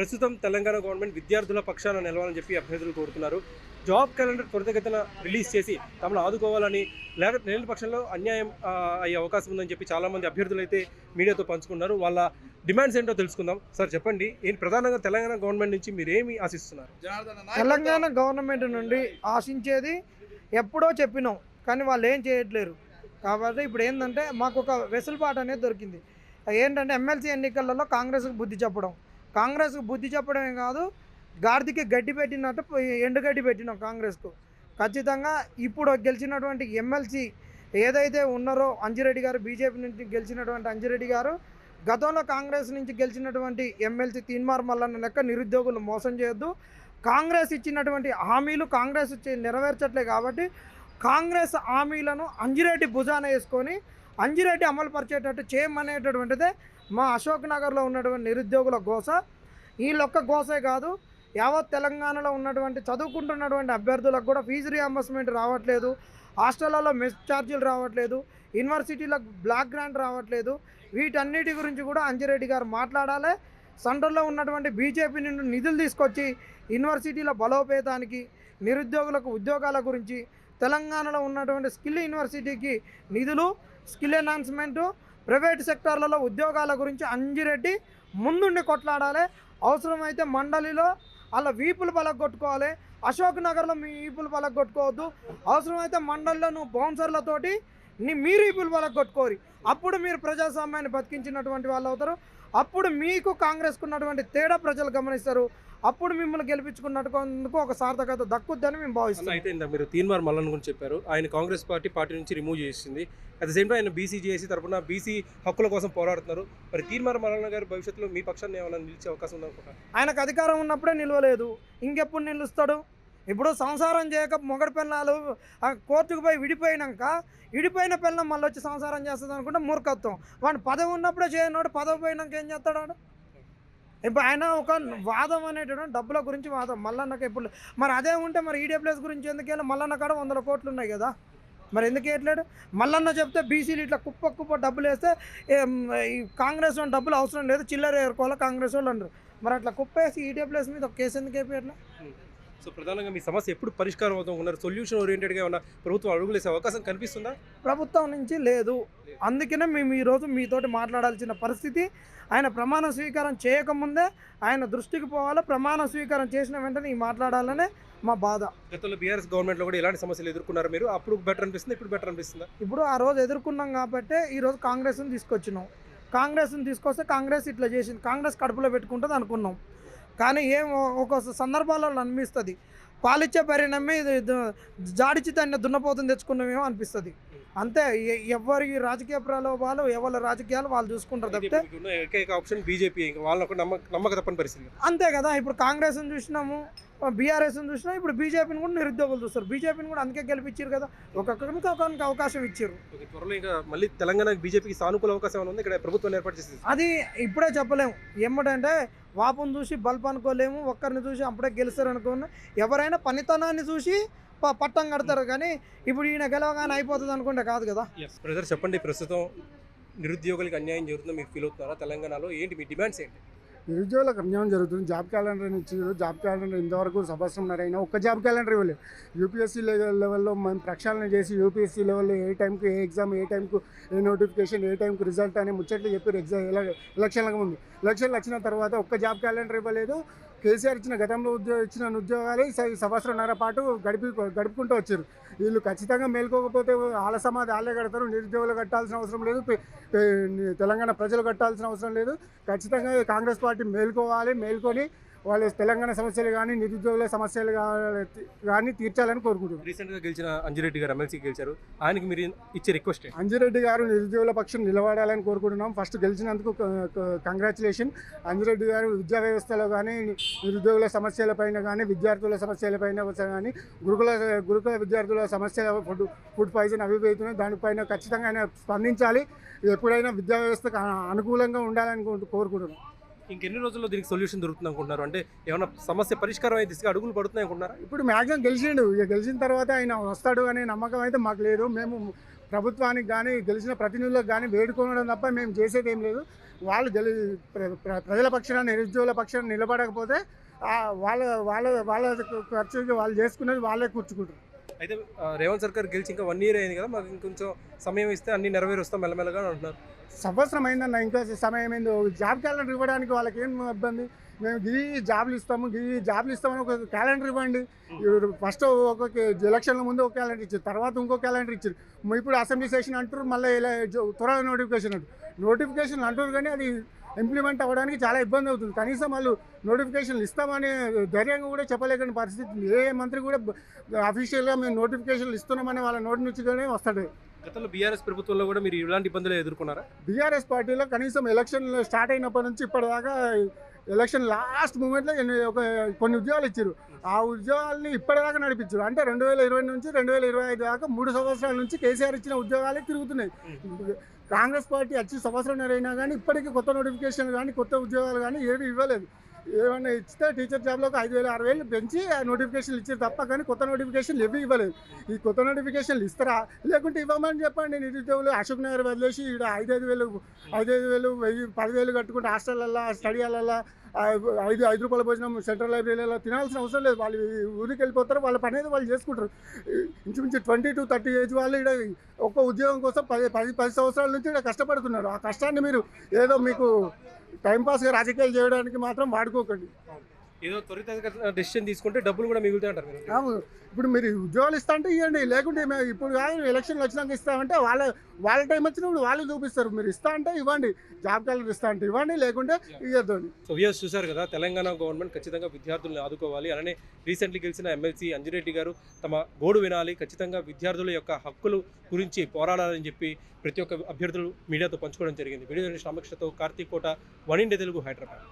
ప్రస్తుతం తెలంగాణ గవర్నమెంట్ విద్యార్థుల పక్షాన నిలవాలని చెప్పి అభ్యర్థులు కోరుతున్నారు. జాబ్ క్యాలెండర్ త్వరితగతిన రిలీజ్ చేసి తమను ఆదుకోవాలని లేక లేని పక్షంలో అన్యాయం ఆ, అయ్యే అవకాశం ఉందని చెప్పి చాలామంది అభ్యర్థులు అయితే మీడియాతో పంచుకున్నారు. వాళ్ళ డిమాండ్స్ ఏంటో తెలుసుకుందాం. సార్ చెప్పండి. ఏంటి ప్రధానంగా తెలంగాణ గవర్నమెంట్ నుంచి మీరు ఏమి ఆశిస్తున్నారు? తెలంగాణ గవర్నమెంట్ నుండి ఆశించేది ఎప్పుడో చెప్పినాం కానీ వాళ్ళు ఏం చేయట్లేరు. కాబట్టి ఇప్పుడు ఏంటంటే మాకు ఒక వెసులుబాటు అనేది దొరికింది. ఏంటంటే ఎమ్మెల్సీ ఎన్నికలలో కాంగ్రెస్కి బుద్ధి చెప్పడం కాంగ్రెస్కు బుద్ధి చెప్పడమే కాదు గార్దికి గడ్డి పెట్టినట్టు పోయి ఎండుగడ్డి పెట్టినాం కాంగ్రెస్కు. ఖచ్చితంగా ఇప్పుడు గెలిచినటువంటి ఎమ్మెల్సీ ఏదైతే ఉన్నారో అంజిరెడ్డి గారు బీజేపీ నుంచి గెలిచినటువంటి అంజిరెడ్డి గారు గతంలో కాంగ్రెస్ నుంచి గెలిచినటువంటి ఎమ్మెల్సీ తీన్మార్ మల్లన్న లెక్క నిరుద్యోగులు మోసం చేయొద్దు. కాంగ్రెస్ ఇచ్చినటువంటి హామీలు కాంగ్రెస్ నెరవేర్చట్లే కాబట్టి కాంగ్రెస్ హామీలను అంజిరెడ్డి భుజాన వేసుకొని అంజిరెడ్డి అమలు పరిచేటట్టు చేయమనేటటువంటిదే మా అశోక్ నగర్లో ఉన్నటువంటి నిరుద్యోగుల గోస. వీళ్ళొక్క గోసే కాదు యావత్ తెలంగాణలో ఉన్నటువంటి చదువుకుంటున్నటువంటి అభ్యర్థులకు కూడా ఫీజు రియంబర్స్మెంట్ రావట్లేదు హాస్టళ్ళలో మెస్ ఛార్జీలు రావట్లేదు యూనివర్సిటీలకు బ్లాక్ గ్రాంట్ రావట్లేదు. వీటన్నిటి గురించి కూడా అంజిరెడ్డి గారు మాట్లాడాలి. సెంటర్లో ఉన్నటువంటి బీజేపీ నుండి నిధులు తీసుకొచ్చి యూనివర్సిటీల బలోపేతానికి నిరుద్యోగులకు ఉద్యోగాల గురించి తెలంగాణలో ఉన్నటువంటి స్కిల్ యూనివర్సిటీకి నిధులు స్కిల్ ఎన్హాన్స్మెంటు ప్రైవేట్ సెక్టార్లలో ఉద్యోగాల గురించి అంజిరెడ్డి ముందుండి కొట్లాడాలి. అవసరమైతే మండలిలో అలా వీపులు పలగొట్టుకోవాలి. అశోక్ నగర్లో మీ వీపులు పలగొట్టుకోవద్దు. అవసరమైతే మండలిలో నువ్వు బౌన్సర్లతోటి నీ మీరు వీపులు పలగొట్టుకోరు. అప్పుడు మీరు ప్రజాస్వామ్యాన్ని బతికించినటువంటి వాళ్ళు అవుతారు. అప్పుడు మీకు కాంగ్రెస్కు ఉన్నటువంటి తేడా ప్రజలు గమనిస్తారు. అప్పుడు మిమ్మల్ని గెలిపించుకున్నట్టుకు ఒక సార్థకత దక్కుద్దని మేము భావిస్తున్నాం. అయితే ఇందాక మీరు తీన్మార్ మల్లన్ గురించి చెప్పారు. ఆయన కాంగ్రెస్ పార్టీ పార్టీ నుంచి రిమూవ్ చేసింది. అట్ ద సేమ్ టైం ఆయన బీసీ చేసి తరపున బీసీ హక్కుల కోసం పోరాడుతున్నారు. మరి తీన్మార్ మల్లన్న గారి భవిష్యత్తులో మీ పక్షాన్ని ఏమైనా నిలిచే అవకాశం ఉందనుకుంటా ఆయనకు అధికారం ఉన్నప్పుడే నిలవలేదు. ఇంకెప్పుడు నిలుస్తాడు? ఇప్పుడు సంసారం చేయక మొగడు పిల్లలు ఆ కోర్టుకు పోయి విడిపోయినాక విడిపోయిన పిల్లలు మళ్ళీ వచ్చి సంసారం చేస్తుంది అనుకుంటే మూర్ఖత్వం. వాడు పదవి ఉన్నప్పుడే చేయనోడు పదవి పోయినాక ఏం చేస్తాడు వాడు? ఇప్పుడు ఆయన ఒక వాదం అనేటువంటి డబ్బుల గురించి వాదం. మల్లన్నకి ఇప్పుడు మరి అదే ఉంటే మరి ఈడబ్ల్యూఎస్ గురించి ఎందుకు వెళ్ళి మల్లన్న కాడ వందల కోట్లు ఉన్నాయి కదా. మరి ఎందుకు వేయట్లేడు? మల్లన్న చెప్తే బీసీలు ఇట్లా కుప్ప కుప్ప డబ్బులు వేస్తే ఈ కాంగ్రెస్ వాళ్ళు డబ్బులు అవసరం లేదు. చిల్లర ఏరుకోవాలి కాంగ్రెస్ వాళ్ళు అంటారు. మరి అట్లా కుప్పేసి ఈడబ్ల్యూఎస్ మీద ఒక కేసు ఎందుకు వేయట్లా సో ప్రధానంగా మీ సమస్య ఎప్పుడు పరిష్కారం అవుతాం ఉన్నారు? సొల్యూషన్ ఓరియంటెడ్గా ఏమైనా ప్రభుత్వం అడుగులేసే అవకాశం కనిపిస్తుందా? ప్రభుత్వం నుంచి లేదు. అందుకనే మేము ఈరోజు మీతోటి మాట్లాడాల్సిన పరిస్థితి ఆయన ప్రమాణ స్వీకారం చేయకముందే ఆయన దృష్టికి పోవాలి ప్రమాణ స్వీకారం చేసిన వెంటనే ఈ మాట్లాడాలనే మా బాధ. గతంలో బీఆర్ఎస్ గవర్నమెంట్లో కూడా ఎలాంటి సమస్యలు ఎదుర్కొన్నారు మీరు? అప్పుడు బెటర్ అనిపిస్తుంది? ఇప్పుడు బెటర్ అనిపిస్తుందా? ఇప్పుడు ఆ రోజు ఎదుర్కొన్నాం కాబట్టి ఈరోజు కాంగ్రెస్ని తీసుకొచ్చినాం. కాంగ్రెస్ని తీసుకొస్తే కాంగ్రెస్ ఇట్లా చేసింది. కాంగ్రెస్ కడుపులో పెట్టుకుంటుంది అనుకున్నాం. కానీ ఏం ఒక సందర్భాలలో అనిపిస్తుంది. పాలిచ్చే పరిణామే ఇది దు- జాడిచి దాన్ని దున్నపోతుంది తెచ్చుకున్నామేమో అనిపిస్తుంది. అంతే ఎవరి రాజకీయ ప్రలోభాలు ఎవరి రాజకీయాలు వాళ్ళు చూసుకుంటారు తప్పితే ఆప్షన్ బీజేపీ ఒక నమ్మక నమ్మక తప్పని పరిస్థితి. అంతే కదా ఇప్పుడు కాంగ్రెస్ని చూసినాము బీఆర్ఎస్ని చూసినాం ఇప్పుడు బీజేపీని కూడా నిరుద్యోగులు చూస్తారు. బీజేపీని కూడా అందుకే గెలిపించారు కదా. ఒక్కొక్కరికి ఒక్కొక్కరికి అవకాశం ఇచ్చారు. ఓకే, త్వరలో ఇంకా మళ్ళీ తెలంగాణ బీజేపీకి సానుకూల అవకాశం ఉంది? ఇక్కడ ప్రభుత్వం ఏర్పాటు చేసేది. అది ఇప్పుడే చెప్పలేము. ఏమిటంటే వాపును చూసి బల్బ్ అనుకోలేము ఒక్కరిని చూసి అప్పుడే గెలుస్తారు అనుకున్నా ఎవరైనా పనితనాన్ని చూసి పట్టం కడతారు. కానీ ఇప్పుడు ఈయన గెలవగానే అయిపోతుంది అనుకుంటే కాదు కదా. బ్రదర్ చెప్పండి ప్రస్తుతం నిరుద్యోగులకు అన్యాయం జరుగుతుందో మీకు ఫీల్ అవుతున్నారా తెలంగాణలో ఏంటి మీ డిమాండ్స్ ఏంటి? నిరుద్యోగులకు అన్యాయం జరుగుతుంది. జాబ్ క్యాలెండర్ ఇచ్చారు జాబ్ క్యాలెండర్ ఇంతవరకు సంవత్సరంన్నర అయినా ఒక్క జాబ్ క్యాలెండర్ ఇవ్వలేదు యూపీఎస్సీ లెవెల్లో మనం ప్రక్షాళన చేసి యూపీఎస్సీ లెవెల్లో ఏ టైంకి ఏ ఎగ్జామ్ ఏ టైంకు ఏ నోటిఫికేషన్ ఏ టైంకి రిజల్ట్ అని ముచ్చట్లు చెప్పారు. ఎగ్జామ్ ఎలక్షన్లకు ముందు. ఎలక్షన్లు వచ్చిన తర్వాత ఒక్క జాబ్ క్యాలెండర్ ఇవ్వలేదు. కేసీఆర్ ఇచ్చిన గతంలో ఉద్యోగ ఇచ్చిన ఉద్యోగాలు సంవత్సరంన్నర పాటు గడిపి గడుపుకుంటూ వచ్చారు. వీళ్ళు ఖచ్చితంగా మేల్కోకపోతే వాళ్ళ సమాధి కడతారు నిరుద్యోగులు కట్టాల్సిన అవసరం లేదు తెలంగాణ ప్రజలు కట్టాల్సిన అవసరం లేదు. ఖచ్చితంగా కాంగ్రెస్ పార్టీ మేల్కోవాలి మేల్కొని వాళ్ళ తెలంగాణ సమస్యలు కానీ నిరుద్యోగుల సమస్యలు కానీ తీర్చాలని కోరుకుంటున్నాను రీసెంట్గా గెలిచిన అంజిరెడ్డి గారు ఎమ్మెల్సీ గెలిచారు. ఆయనకి మీరు ఇచ్చే రిక్వెస్ట్ అంజిరెడ్డి గారు నిరుద్యోగుల పక్షం నిలబడాలని కోరుకుంటున్నాం. First గెలిచినందుకు congratulation. అంజిరెడ్డి గారు విద్యా వ్యవస్థలో కానీ నిరుద్యోగుల సమస్యలపైన కానీ విద్యార్థుల సమస్యలపైన కానీ గురుకుల గురుకుల విద్యార్థుల సమస్యల ఫుడ్ ఫుడ్ పాయిజన్ అవి అవుతున్నాయి దానిపైన ఖచ్చితంగా ఆయన స్పందించాలి. ఎప్పుడైనా విద్యా వ్యవస్థకు అనుకూలంగా ఉండాలని కోరు- కోరుకుంటున్నాం. ఇంకెన్ని రోజుల్లో దీనికి సొల్యూషన్ దొరుకుతుంది అనుకుంటున్నారు? అంటే ఏమైనా సమస్య పరిష్కారం అయ్యే దిశగా అడుగులు పడుతున్నాయి అనుకుంటున్నారా? ఇప్పుడు మ్యాక్సిమం గెలిచిండు. ఇక గెలిచిన తర్వాత ఆయన వస్తాడు అనే నమ్మకం అయితే మాకు లేదు. మేము ప్రభుత్వానికి కానీ గెలిచిన ప్రతినిధులకు కానీ వేడుకోవడం తప్ప మేము చేసేది ఏం లేదు. వాళ్ళు గెలి ప్ర- ప్ర- ప్రజల పక్షాన నిరుద్యోగుల పక్షాన నిలబడకపోతే వాళ్ళ వాళ్ళ వాళ్ళ ఖర్చుకి వాళ్ళు చేసుకునేది వాళ్ళే కూర్చుకుంటారు. అయితే రేవంత్ సర్కార్ గెలిచి ఇంకా వన్ ఇయర్ అయింది కదా మాకు ఇంకొంచెం సమయం ఇస్తే అన్ని నెరవేరుస్తాం మెల్లమెల్లగా అంటున్నారు. సంవత్సరం అయిందన్న ఇంకా సమయం ఏందో జాబ్ క్యాలెండర్ ఇవ్వడానికి వాళ్ళకి ఏం ఇబ్బంది? మేము గిరి జాబ్లు ఇస్తాము గిరి జాబ్లు ఇస్తామని ఒక క్యాలెండర్ ఇవ్వండి. ఫస్ట్ ఒక ఎలక్షన్ల ముందు ఒక క్యాలెండర్ ఇచ్చారు. తర్వాత ఇంకో క్యాలెండర్ ఇచ్చారు. ఇప్పుడు అసెంబ్లీ సెషన్ అంటారు మళ్ళీ ఇలా జో- త్వరగా నోటిఫికేషన్ అంటారు నోటిఫికేషన్ అంటారు కానీ అది ఇంప్లిమెంట్ అవ్వడానికి చాలా ఇబ్బంది అవుతుంది. కనీసం వాళ్ళు నోటిఫికేషన్లు ఇస్తామని ధైర్యంగా కూడా చెప్పలేకని పరిస్థితి ఏ మంత్రి కూడా అఫీషియల్గా మేము నోటిఫికేషన్లు ఇస్తున్నామని వాళ్ళ నోటి నుంచి కానీ వస్తాడు. గతంలో బీఆర్ఎస్ ప్రభుత్వంలో కూడా మీరు ఇలాంటి ఇబ్బందులు ఎదుర్కొన్నారా? బీఆర్ఎస్ పార్టీలో కనీసం ఎలక్షన్ స్టార్ట్ అయినప్పటి నుంచి ఇప్పటిదాకా ఎలక్షన్ లాస్ట్ మూమెంట్లో ఒక కొన్ని ఉద్యోగాలు ఇచ్చారు. ఆ ఉద్యోగాల్ని ఇప్పటిదాకా నడిపించారు. అంటే రెండు వేల ఇరవై నుంచి రెండు వేల ఇరవై ఐదు దాకా మూడు సంవత్సరాల నుంచి కేసీఆర్ ఇచ్చిన ఉద్యోగాలే తిరుగుతున్నాయి. కాంగ్రెస్ పార్టీ వచ్చి సంవత్సరం అయినా కానీ ఇప్పటికీ కొత్త నోటిఫికేషన్ కానీ కొత్త ఉద్యోగాలు కానీ ఏవి ఇవ్వలేదు. ఏమైనా ఇస్తే టీచర్ జాబ్లోకి ఐదు వేలు ఆరు వేలు పెంచి ఆ నోటిఫికేషన్లు ఇచ్చారు తప్ప కానీ కొత్త నోటిఫికేషన్లు ఇవి ఇవ్వలేదు. ఈ కొత్త నోటిఫికేషన్లు ఇస్తారా? లేకుంటే ఇవ్వమని చెప్పండి నిరుద్యోగులు. అశోక్ నగర్ వదిలేసి ఇక్కడ ఐదైదు వేలు ఐదైదు వేలు వెయ్యి పదివేలు కట్టుకుంటే హాస్టళ్ళల్లో స్టడీ హాలల్లో ఐదు ఐదు రూపాయల భోజనం సెంట్రల్ లైబ్రరీలో తినాల్సిన అవసరం లేదు. వాళ్ళు ఊరికి వెళ్ళిపోతారు వాళ్ళ పని అయితే వాళ్ళు చేసుకుంటారు. ఇంచుమించు ట్వంటీ టు థర్టీ ఏజ్ వాళ్ళు ఇక్కడ ఒక్క ఉద్యోగం కోసం పది పది పది సంవత్సరాల నుంచి ఇక్కడ కష్టపడుతున్నారు. ఆ కష్టాన్ని మీరు ఏదో మీకు టైంపాస్గా రాజకీయాలు చేయడానికి మాత్రం వాడుకోకండి. ఏదో త్వరితగతిన డెసిషన్ తీసుకుంటే డబ్బులు కూడా మిగులుతాయి అంటారు మీరు. అవును. ఇప్పుడు మీరు ఉద్యోగాలు ఇస్తా అంటే ఇవ్వండి. లేకుంటే మేము ఇప్పుడు కాదు ఎలక్షన్లు వచ్చినాక ఇస్తామంటే వాళ్ళ వాళ్ళ టైం వచ్చినప్పుడు వాళ్ళు చూపిస్తారు. మీరు ఇస్తా అంటే ఇవ్వండి. జాబ్ క్యాలెండర్ ఇస్తా అంటే ఇవ్వండి. లేకుంటే ఇవ్వద్దు సో వ్యూస్ చూశారు కదా తెలంగాణ గవర్నమెంట్ ఖచ్చితంగా విద్యార్థులను ఆదుకోవాలి. అలానే రీసెంట్లీ గెలిచిన ఎమ్మెల్సీ అంజిరెడ్డి గారు తమ గోడు వినాలి. ఖచ్చితంగా విద్యార్థుల యొక్క హక్కులు గురించి పోరాడాలని చెప్పి ప్రతి ఒక్క అభ్యర్థులు మీడియాతో పంచుకోవడం జరిగింది. వీడియో రామకృష్ణతో కార్తీక్ కోట వన్ ఇండియా తెలుగు హైదరాబాద్.